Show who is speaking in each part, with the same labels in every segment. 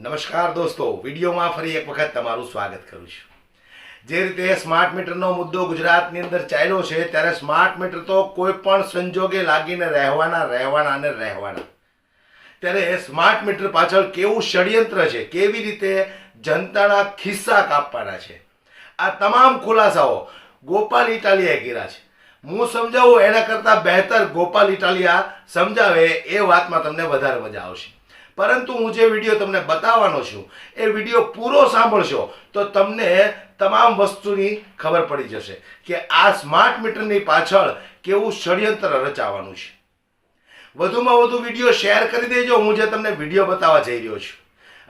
Speaker 1: નમસ્કાર દોસ્તો, વિડીયોમાં ફરી એક વખત તમારું સ્વાગત કરું છું. જે રીતે સ્માર્ટ મીટરનો મુદ્દો ગુજરાતની અંદર ચાલ્યો છે, ત્યારે સ્માર્ટ મીટર તો કોઈ પણ સંજોગે લાગીને રહેવાના રહેવાના અને રહેવાના. ત્યારે સ્માર્ટ મીટર પાછળ કેવું ષડયંત્ર છે, કેવી રીતે જનતાના ખિસ્સા કાપવાના છે? આ તમામ ખુલાસાઓ ગોપાલ ઇટાલિયાએ કર્યા છે. હું સમજાવું, એના કરતાં બહેતર ગોપાલ ઇટાલિયા સમજાવે, એ વાતમાં તમને વધારે મજા આવશે. પરંતુ હું જે વીડિયો તમને બતાવવાનો છું, એ વીડિયો પૂરો સાંભળશો, તો તમને તમામ વસ્તુની ખબર પડી જશે કે આ સ્માર્ટ મીટરની પાછળ કેવું ષડયંત્ર રચાવાનું છે. વધુમાં વધુ વીડિયો શેર કરી દેજો, હું જે તમને વીડિયો બતાવવા જઈ રહ્યો છું.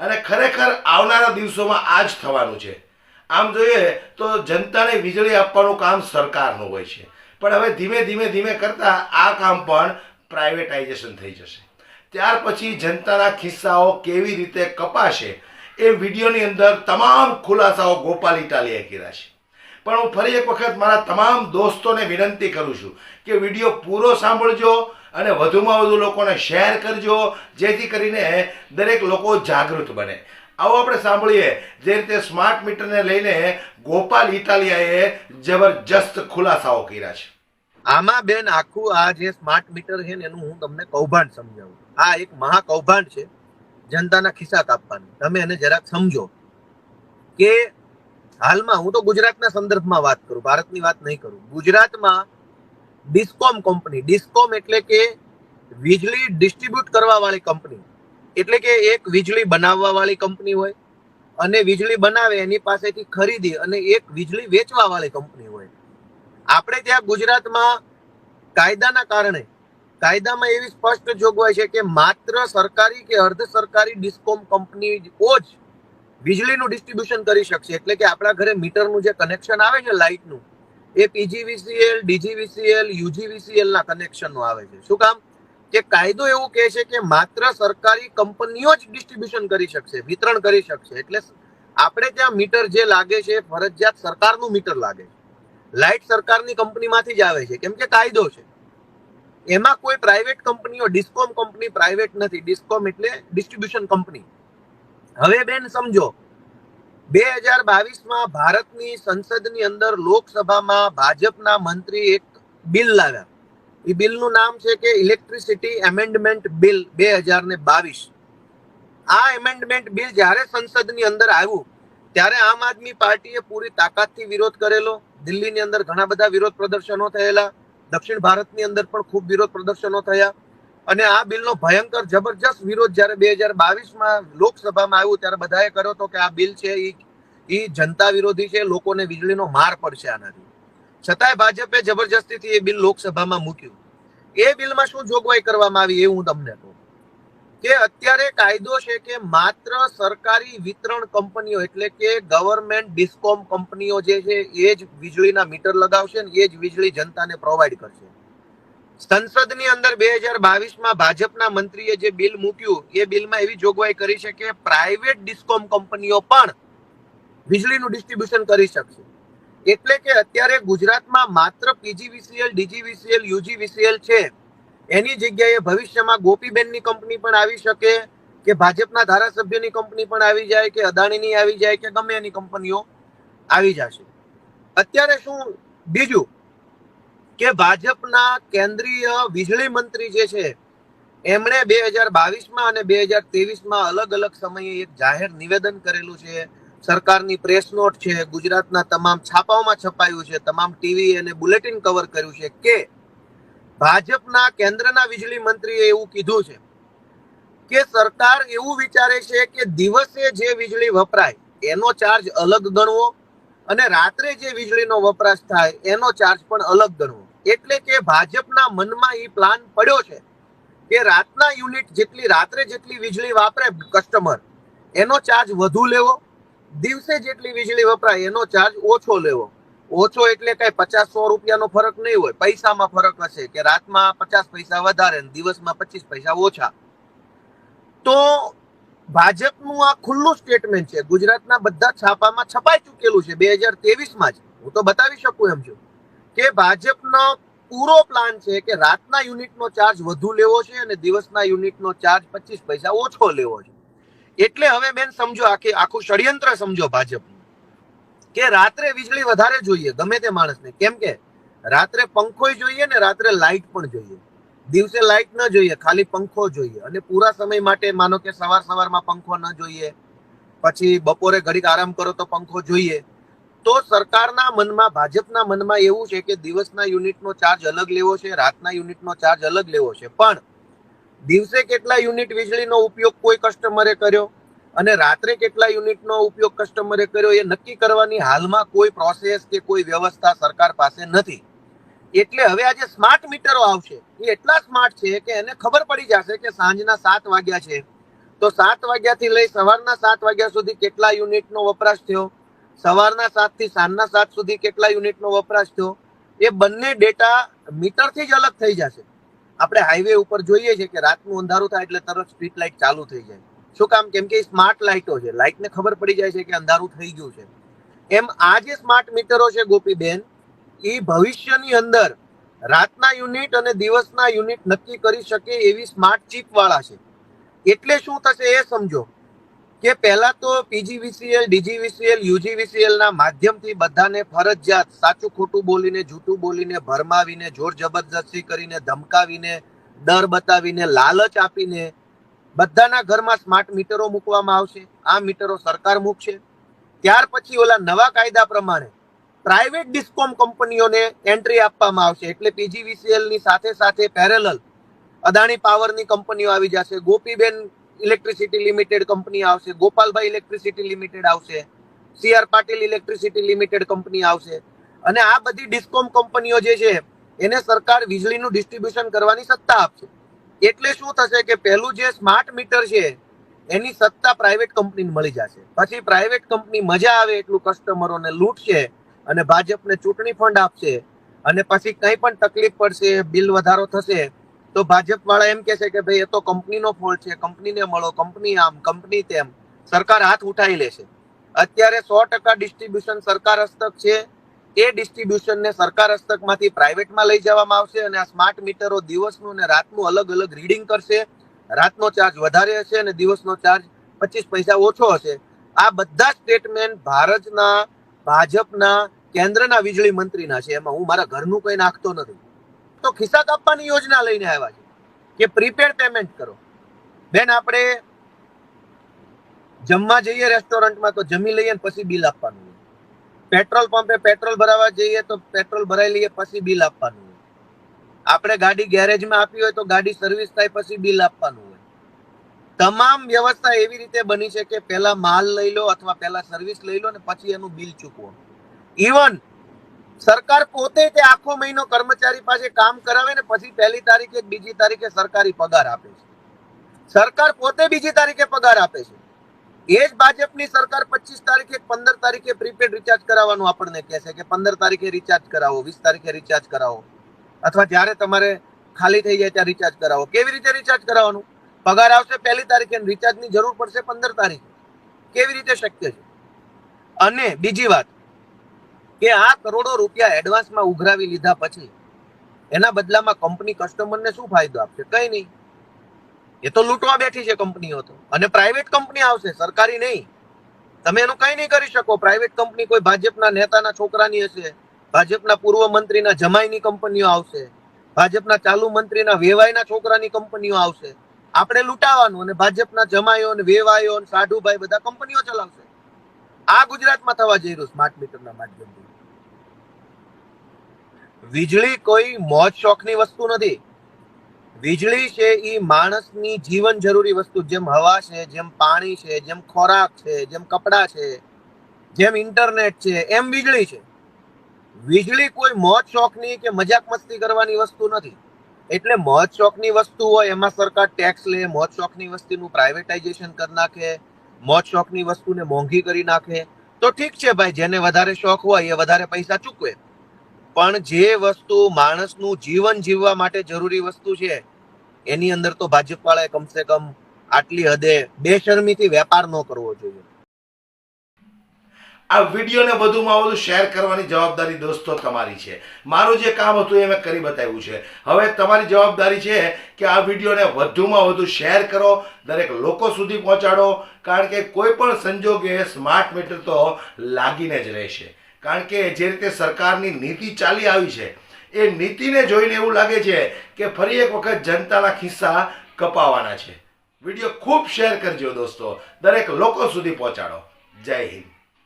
Speaker 1: અને ખરેખર આવનારા દિવસોમાં આ જ થવાનું છે. આમ જોઈએ તો જનતાને વીજળી આપવાનું કામ સરકારનું હોય છે. પણ હવે ધીમે ધીમે ધીમે કરતાં આ કામ પણ પ્રાઇવેટાઇઝેશન થઈ જશે. ત્યાર પછી જનતાના ખિસ્સાઓ કેવી રીતે કપાશે એ વિડીયોની અંદર તમામ ખુલાસાઓ ગોપાલ ઇટાલીએ કર્યા છે. પણ હું ફરી એક વખત મારા તમામ દોસ્તોને વિનંતી કરું છું કે વીડિયો પૂરો સાંભળજો અને વધુમાં વધુ લોકોને શેર કરજો, જેથી કરીને દરેક લોકો જાગૃત બને. આવો આપણે સાંભળીએ જે રીતે સ્માર્ટ મીટરને લઈને ગોપાલ ઇટાલિયાએ જબરજસ્ત ખુલાસાઓ કર્યા છે.
Speaker 2: આમાં બેન આખું આ જે સ્માર્ટ મીટર છે એનું હું તમને કૌભાંડ સમજાવું આ એક મહા કૌભાંડ છે જનતાના ખિસ્સા કાપવાનું. તમે એને જરાક સમજો કે હાલમાં હું તો ગુજરાતના સંદર્ભમાં વાત કરું, ભારતની વાત નહીં કરું. ગુજરાતમાં ડિસ્કોમ કંપની ડિસ્કોમ એટલે કે વીજળી ડિસ્ટ્રીબ્યુટ કરવા વાળી કંપની એટલે કે એક વીજળી બનાવવા વાળી કંપની હોય અને વીજળી બનાવે એની પાસેથી ખરીદી અને એક વીજળી વેચવા વાળી કંપની હોય. આપણે ત્યાં ગુજરાતમાં કાયદાના કારણે, કાયદામાં એવી સ્પષ્ટ જોગવાઈ છે કે માત્ર સરકારી કે અર્ધ સરકારી ડિસ્કોમ કંપનીઓ જ વીજળીનું ડિસ્ટ્રીબ્યુશન કરી શકશે. એટલે કે આપણા ઘરે મીટરનું જે કનેક્શન આવે છે, લાઇટનું, એ પીજીવીસીએલ, ડીજીવીસીએલ યુજીવીસીએલ ના કનેક્શનનું આવે છે. શું કામ? કે કાયદો એવું કહે છે કે માત્ર સરકારી કંપનીઓ જ ડિસ્ટ્રીબ્યુશન કરી શકશે, વિતરણ કરી શકશે. એટલે આપણે ત્યાં મીટર જે લાગે છે, ફરજિયાત સરકારનું મીટર લાગે છે. લાઇટ સરકારની કંપનીમાંથી જ આવે છે. કેમ કે કાયદો છે. એમાં કોઈ પ્રાઇવેટ કંપનીઓ ડિસ્કોમ કંપની પ્રાઇવેટ નથી. ડિસ્કોમ એટલે ડિસ્ટ્રીબ્યુશન કંપની. હવે બેન સમજો, બે હજાર બાવીસમાં ભારતની સંસદની અંદર લોકસભામાં ભાજપના મંત્રી એક બિલ લાવ્યા. એ બિલનું નામ છે કે ઇલેક્ટ્રિસિટી એમેન્ડમેન્ટ બિલ બે હજાર ને બાવીસ. આ એમેન્ડમેન્ટ બિલ જ્યારે સંસદની અંદર આવ્યું, ત્યારે આમ આદમી પાર્ટીએ પૂરી તાકાતથી વિરોધ કરેલો. દિલ્હીની અંદર ઘણા બધા વિરોધ પ્રદર્શનો થયેલા, દક્ષિણ ભારતની અંદર પણ ખૂબ વિરોધ પ્રદર્શનો થયા. અને આ બિલનો ભયંકર જબરજસ્ત વિરોધ જ્યારે બે હજાર બાવીસમાં લોકસભામાં આવ્યું, ત્યારે બધાએ કર્યો હતો કે આ બિલ છે એ એ જનતા વિરોધી છે, લોકોને વીજળીનો માર પડશે આનાથી. છતાંય ભાજપે જબરજસ્તીથી એ બિલ લોકસભામાં મૂક્યું. એ બિલમાં શું જોગવાઈ કરવામાં આવી એ હું તમને કહું. કે અત્યારે કાયદો છે કે માત્ર સરકારી વિતરણ કંપનીઓ, એટલે કે ગવર્મેન્ટ ડિસ્કોમ કંપનીઓ જે છે, એ જ વીજળીના મીટર લગાવશે ને એ જ વીજળી જનતાને પ્રોવાઈડ કરશે. સંસદની અંદર બે હજાર બાવીસમાં ભાજપના મંત્રીએ જે બિલ મૂક્યું, એ બિલમાં એવી જોગવાઈ કરી છે કે પ્રાઇવેટ ડિસ્કોમ કંપનીઓ પણ વીજળીનું ડિસ્ટ્રીબ્યુશન કરી શકશે. એટલે કે અત્યારે ગુજરાતમાં માત્ર પીજીવીસીએલ, ડીજીવીસીએલ, યુજીવીસીએલ છે. એની જગ્યાએ ભવિષ્યમાં ગોપીબેનની કંપની પણ આવી શકે, કે ભાજપના ધારાસભ્યની કંપની પણ આવી જાય, કે અદાણીની આવી જાય, કે ગમે એની કંપનીઓ આવી જશે. અત્યારે શું, બીજું કે ભાજપના કેન્દ્રીય વીજળી મંત્રી જે છે, એમણે બે હજાર બાવીસમાં અને બે હજાર ત્રેવીસમાં અલગ અલગ સમયે એક જાહેર નિવેદન કરેલું છે. સરકારની પ્રેસ નોટ છે, ગુજરાતના તમામ છાપાઓમાં છપાયું છે, તમામ ટીવી અને બુલેટિન કવર કર્યું છે કે ભાજપના કેન્દ્રના વીજળી મંત્રીએ એવું કીધું છે કે સરકાર એવું વિચારે છે કે દિવસે જે વીજળી વપરાય, એનો ચાર્જ અલગ ગણવો અને રાત્રે જે વીજળીનો વપરાશ થાય, એનો ચાર્જ પણ અલગ ગણવો. એટલે કે ભાજપના મનમાં એ પ્લાન પડ્યો છે કે રાતના યુનિટ જેટલી, રાત્રે જેટલી વીજળી વાપરે કસ્ટમર એનો ચાર્જ વધુ લેવો, દિવસે જેટલી વીજળી વપરાય, એનો ચાર્જ ઓછો લેવો. ઓછો એટલે કઈ પચાસ સો રૂપિયાનો ફરક નહીં હોય. પૈસામાં ફરક હશે કે રાતમાં પચાસ પૈસા વધારે દિવસમાં પચીસ પૈસા ઓછા. તો ભાજપનું આ ખુલ્લું સ્ટેટમેન્ટ છે. ગુજરાતના બધા છાપામાં છપાઈ ચૂકેલું છે બે હજાર તેવીસમાં જ. હું તો બતાવી શકું એમ છું કે ભાજપનો પૂરો પ્લાન છે કે રાતના યુનિટનો ચાર્જ વધુ લેવો છે અને દિવસના યુનિટનો ચાર્જ પચીસ પૈસા ઓછો લેવો છે. એટલે હવે બેન સમજો આખી આખું ષડયંત્ર સમજો ભાજપનું. કે રાત્રે વીજળી વધારે જોઈએ, ગમે તે માણસને. કેમ કે રાત્રે પંખો જોઈએ ને રાત્રે લાઇટ પણ જોઈએ. દિવસે લાઇટ ન જોઈએ, ખાલી પંખો જોઈએ. અને પૂરા સમય માટે માનો કે સવાર સવારમાં પંખો ન જોઈએ, પછી બપોરે ઘડીક આરામ કરો તો પંખો જોઈએ. તો સરકારના મનમાં, ભાજપના મનમાં એવું છે કે દિવસના યુનિટનો ચાર્જ અલગ લેવો છે, રાતના યુનિટનો ચાર્જ અલગ લેવો છે. પણ દિવસે કેટલા યુનિટ વીજળીનો ઉપયોગ કોઈ કસ્ટમરે કર્યો? અને રાત્રે કેટલા યુનિટનો ઉપયોગ કસ્ટમરે કર્યો એ નક્કી કરવાની હાલમાં કોઈ પ્રોસેસ કે કોઈ વ્યવસ્થા સરકાર પાસે નથી. એટલે હવે આ જે સ્માર્ટ મીટરો આવશે. એ એટલા સ્માર્ટ છે કે એને ખબર પડી જશે કે સાંજના સાત વાગ્યા છે. તો સાત વાગ્યાથી લઈ સવારના સાત વાગ્યા સુધી કેટલા યુનિટનો વપરાશ થયો? સવારના સાતથી સાંજના સાત સુધી કેટલા યુનિટનો વપરાશ થયો? એ બંને ડેટા મીટરથી જ અલગ થઈ જશે. આપણે હાઈવે ઉપર જોઈએ છે કે રાતનું અંધારું થાય એટલે તરત સ્ટ્રીટ લાઇટ ચાલુ થઈ જાય. શું કામ? કેમ કે સ્માર્ટ લાઇટો છે. લાઇટને ખબર પડી જાય છે કે અંધારું થઈ ગયું છે. એમ આ જે સ્માર્ટ મીટરો છે ગોપીબેન એ ભવિષ્યની અંદર રાતના યુનિટ અને દિવસના યુનિટ નક્કી કરી શકે એવી સ્માર્ટ ચીપ વાળા છે. એટલે શું થશે એ સમજો કે પહેલા તો પીજીવીસીએલ ડીજીવીસીએલ યુજીવીસીએલ ના માધ્યમથી બધાને ફરજિયાત સાચું ખોટું બોલીને, જૂઠું બોલીને, ભરમાવીને, જોર જબરદસ્તી કરીને, ધમકાવીને ડર બતાવીને, લાલચ આપીને બધાના ઘરમાં સ્માર્ટ મીટરો મૂકવામાં આવશે, આ મીટરો સરકાર મૂકશે. ત્યાર પછી ઓલા નવા કાયદા પ્રમાણે પ્રાઇવેટ ડિસ્કોમ કંપનીઓને એન્ટ્રી આપવામાં આવશે. એટલે પીજીવીસીએલની સાથે સાથે પેરેલલ અદાણી પાવરની કંપનીઓ આવી જશે, ગોપીબેન ઇલેક્ટ્રિસિટી લિમિટેડ કંપની આવશે, ગોપાલભાઈ ઇલેક્ટ્રિસિટી લિમિટેડ આવશે CR Patil electricity limited company આવશે. અને આ બધી ડિસ્કોમ કંપનીઓ જે છે, એને સરકાર વીજળીનું ડિસ્ટ્રીબ્યુશન કરવાની સત્તા આપશે. એટલે શું થશે કે પહેલું જે સ્માર્ટ મીટર છે, એની સત્તા પ્રાઇવેટ કંપનીને મળી જશે. પછી પ્રાઇવેટ કંપની મજા આવે એટલું કસ્ટમરોને લૂંટશે અને ભાજપને ચૂંટણી ફંડ આપશે અને પછી કંઈ પણ તકલીફ પડશે બિલ વધારો થશે, તો ભાજપ વાળા એમ કહેશે કે ભાઈ એ તો કંપનીનો ફોલ્ટ છે કંપનીને મળો કંપની આમ કંપની તેમ. સરકાર હાથ ઉઠાવી લેશે. અત્યારે સો ટકા ડિસ્ટ્રીબ્યુશન સરકાર હસ્તક છે. એ ડિસ્ટ્રીબ્યુશનને સરકાર હસ્તકમાંથી પ્રાઇવેટમાં લઈ જવામાં આવશે અને આ સ્માર્ટ મીટરો દિવસનું અને રાતનું અલગ અલગ રીડિંગ કરશે. રાતનો ચાર્જ વધારે હશે અને દિવસનો ચાર્જ પચીસ પૈસા ઓછો હશે. આ બધા સ્ટેટમેન્ટ ભારતના, ભાજપના, કેન્દ્રના વીજળી મંત્રીના છે. એમાં હું મારા ઘરનું કંઈ નાખતો નથી. તો ખિસ્સા કાપવાની યોજના લઈને આવ્યા છે કે પ્રીપેડ પેમેન્ટ કરો. બેન, આપણે જમવા જઈએ રેસ્ટોરન્ટમાં તો જમી લઈએ પછી બિલ આપવાનું. પેટ્રોલ પંપે પેટ્રોલ ભરાવા જઈએ તો પેટ્રોલ ભરાઈ લઈએ પછી બિલ આપવાનું હોય. આપણે ગાડી ગેરેજમાં આપી હોય તો ગાડી સર્વિસ થાય પછી બિલ આપવાનું હોય. તમામ વ્યવસ્થા એવી રીતે બની છે કે પહેલા માલ લઈ લો અથવા પહેલા સર્વિસ લઈ લો ને પછી એનું બિલ ચૂકવો. ઇવન સરકાર પોતે તે આખો મહિનો કર્મચારી પાસે કામ કરાવે ને પછી પહેલી તારીખે બીજી તારીખે સરકારી પગાર આપે છે. સરકાર પોતે બીજી તારીખે પગાર આપે છે. એ જ ભાજપની સરકાર પચીસ તારીખે, પંદર તારીખે પ્રીપેડ રિચાર્જ કરાવવાનું આપણને કહે છે કે પંદર તારીખે રિચાર્જ કરાવો, વીસ તારીખે રિચાર્જ કરાવો. અથવા જ્યારે તમારે ખાલી થઈ જાય ત્યાં રિચાર્જ કરાવો. કેવી રીતે રિચાર્જ કરાવવાનું? પગાર આવશે પહેલી તારીખે રિચાર્જની જરૂર પડશે પંદર તારીખે. કેવી રીતે શક્ય છે? અને બીજી વાત કે આ કરોડો રૂપિયા એડવાન્સમાં ઉઘરાવી લીધા પછી એના બદલામાં કંપની કસ્ટમરને શું ફાયદો આપશે? કંઈ નહીં. એ તો લૂંટવા બેઠી છે કંપનીઓ તો. અને પ્રાઇવેટ કંપની આવશે, સરકારી નહીં. તમે એનું કઈ નહીં કરી શકો. પ્રાઇવેટ કંપની કોઈ ભાજપના નેતાના છોકરાની હશે. ભાજપના પૂર્વ મંત્રીના જમાઈની કંપનીઓ આવશે. ભાજપના ચાલુ મંત્રીના વેવાઈના છોકરાની કંપનીઓ આવશે. આપણે લૂંટાવાનું અને ભાજપના જમાઈઓ અને વેવાઈઓ અને સાઢુભાઈ બધા કંપનીઓ ચલાવશે. આ ગુજરાતમાં થવા જઈ રહ્યું સ્માર્ટ મીટરના માધ્યમથી. વીજળી કોઈ મોજ શોખની વસ્તુ નથી. વીજળી છે એ માણસની જીવન જરૂરી વસ્તુ, જેમ હવા છે, જેમ પાણી છે, જેમ ખોરાક છે, જેમ કપડાં છે, જેમ ઇન્ટરનેટ છે, એમ વીજળી છે. વીજળી કોઈ મોજ શોખની કે મજાક મસ્તી કરવાની વસ્તુ નથી. એટલે મોજ શોખની વસ્તુ હોય, એમાં સરકાર ટેક્સ લે, મોજ શોખની વસ્તુનું પ્રાઇવેટાઇઝેશન કરી નાખે, મોજ શોખની વસ્તુને મોંઘી કરી નાખે. તો ઠીક છે ભાઈ, જેને વધારે શોખ હોય એ વધારે પૈસા ચૂકવે. પણ જે વસ્તુ માણસનું જીવન જીવવા માટે જરૂરી વસ્તુ છે, એની અંદર તો ભાજપ વાળાએ કમસે કમ આટલી હદે બેશરમીથી વેપાર ન કરવો જોઈએ.
Speaker 1: આ વિડીયોને વધુમાં વધુ શેર કરવાની જવાબદારી દોસ્તો તમારી છે. મારું જે કામ હતું એ મેં કરી બતાવ્યું છે. હવે તમારી જવાબદારી છે કે આ વિડીયોને વધુમાં વધુ શેર કરો, દરેક લોકો સુધી પહોંચાડો, કારણ કે કોઈ પણ સંજોગે સ્માર્ટ મીટર તો લાગીને જ રહેશે. કારણ કે જે રીતે સરકારની નીતિ ચાલી આવી છે, એ નીતિને જોઈને એવું લાગે છે કે ફરી એક વખત જનતાના ખિસ્સા કપાવાના છે. વીડિયો ખૂબ શેર કરજો દોસ્તો. દરેક લોકો સુધી પહોંચાડો. જય હિન્દ.